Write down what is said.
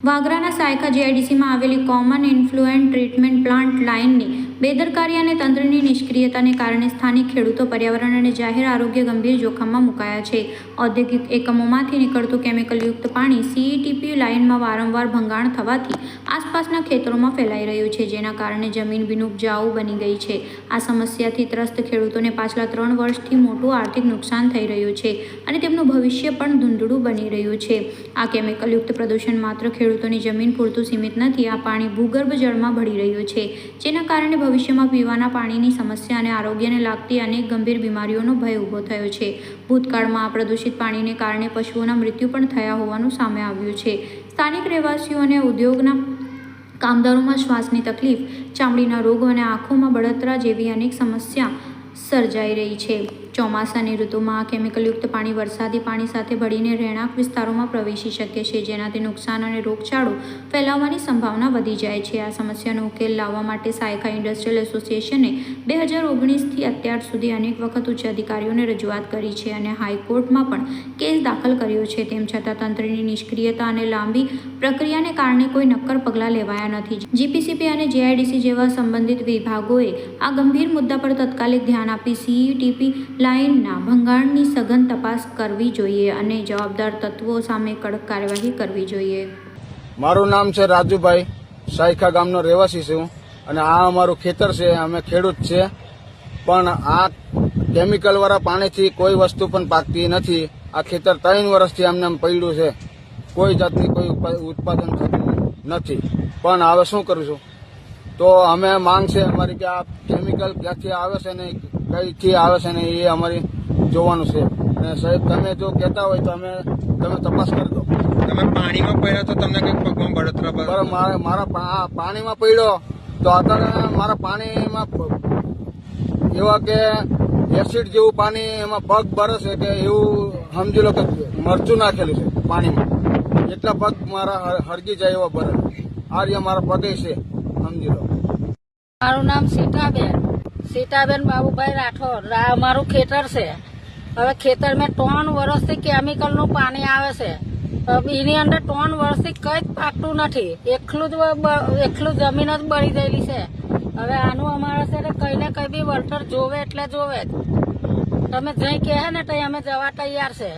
વાગરાના સાયકા જીઆઈડીસીમાં આવેલી common ઇન્ફ્લુએન્ટ treatment plant લાઇનની બેદરકારી અને તંત્રની નિષ્ક્રિયતાને કારણે સ્થાનિક ખેડૂતો પર્યાવરણ અને જાહેર આરોગ્ય ગંભીર જોખમમાં મુકાયા છે. ઔદ્યોગિક એકમોમાંથી નીકળતું કેમિકલયુક્ત પાણી સીઈટીપી લાઇનમાં વારંવાર ભંગાણ થવાથી આસપાસના ખેતરોમાં ફેલાઈ રહ્યું છે, જેના કારણે જમીન બિનઉપજાઉ બની ગઈ છે. આ સમસ્યાથી ત્રસ્ત ખેડૂતોને પાછલા ત્રણ વર્ષથી મોટું આર્થિક નુકસાન થઈ રહ્યું છે અને તેમનું ભવિષ્ય પણ ધૂંધળું બની રહ્યું છે. આ કેમિકલયુક્ત પ્રદૂષણ માત્ર ખેડૂતોની જમીન પૂરતું સીમિત નથી, આ પાણી ભૂગર્ભ જળમાં ભળી રહ્યું છે, જેના કારણે ભવિષ્યમાં પીવાના પાણીની સમસ્યા અને આરોગ્યને લાગતી અનેક ગંભીર બીમારીઓનો ભય ઊભો થયો છે. ભૂતકાળમાં આ પ્રદૂષિત પાણીને કારણે પશુઓના મૃત્યુ પણ થયા હોવાનું સામે આવ્યું છે. સ્થાનિક રહેવાસીઓ અને ઉદ્યોગના કામદારોમાં શ્વાસની તકલીફ, ચામડીના રોગો અને આંખોમાં બળતરા જેવી અનેક સમસ્યા સર્જાઈ રહી છે. ચોમાસાની ઋતુમાં આ કેમિકલયુક્ત પાણી વરસાદી પાણી સાથે ભળીને રહેણાંક વિસ્તારોમાં પ્રવેશી શકે છે. જેનાથી નુકસાન અને રોગચાળો ફેલાવવાની સંભાવના વધી જાય છે. આ સમસ્યાનો ઉકેલ લાવવા માટે સાયકા ઇન્ડસ્ટ્રીયલ એસોસિએશને બે હજાર ઓગણીસથી અત્યાર સુધી અનેક વખત ઉચ્ચ અધિકારીઓને રજૂઆત કરી છે અને હાઈકોર્ટમાં પણ કેસ દાખલ કર્યો છે. તેમ છતાં તંત્રની નિષ્ક્રિયતા અને લાંબી પ્રક્રિયાને કારણે કોઈ નક્કર પગલાં લેવાયા નથી. જીપીસીપી અને જેઆઈડીસી જેવા સંબંધિત વિભાગોએ આ ગંભીર મુદ્દા પર તત્કાલિક ધ્યાન આપી સીઈટીપી લાઇનના ભંગાણની સઘન તપાસ કરવી જોઈએ અને જવાબદાર તત્વો સામે કડક કાર્યવાહી કરવી જોઈએ. મારું નામ છે રાજુભાઈ. સાયખા ગામનો રહેવાસી છું અને આ અમારું ખેતર છે, અમે ખેડૂત છે પણ આ કેમિકલવાળા પાણીથી કોઈ વસ્તુ પણ પાકતી નથી. આ ખેતર ત્રણ વર્ષથી અમને પડ્યું છે. કોઈ જાતની કોઈ ઉત્પા- ઉત્પાદન થતું નથી. પણ હવે શું કરીશું તો અમે માંગ છે અમારી કે આ કેમિકલ ક્યાંથી આવે છે ને કઈથી આવે છે ને એ અમારી જોવાનું છે. અને સાહેબ તમે જો કહેતા હોય તો અમે તમે તપાસ કરી દો. તમે પાણીમાં પડ્યા તો તમને કઈ પગમાં બળતરા બરાબર મારા મારા પા- પાણીમાં પડ્યો તો અત્યારે મારા પાણીમાં એવા કે એસિડ જેવું પાણી એમાં પગ બરસે કે એવું સમજી લો કે મરચું નાખેલું છે પાણીમાં. એટલા પગ મારા હર- હરગી જાય એવા બરસ આ રીતે મારા પગે છે સમજી લો. મારું નામ સીતાબેન. સીતાબેન બાબુભાઈ રાઠોડ અમારું ખેતર છે. હવે ખેતર મેં ત્રણ વર્ષથી કેમિકલનું પાણી આવે છે. એની અંદર ત્રણ વર્ષથી કંઈ જ પાકતું નથી. એકલું જ એકલું જમીન જ બળી ગયેલી છે. હવે આનું અમારે છે ને કંઈ ને કંઈ બી વળતર જોવે એટલે જોવે જ. તમે જઈ કહે ને તો અમે જવા તૈયાર છે.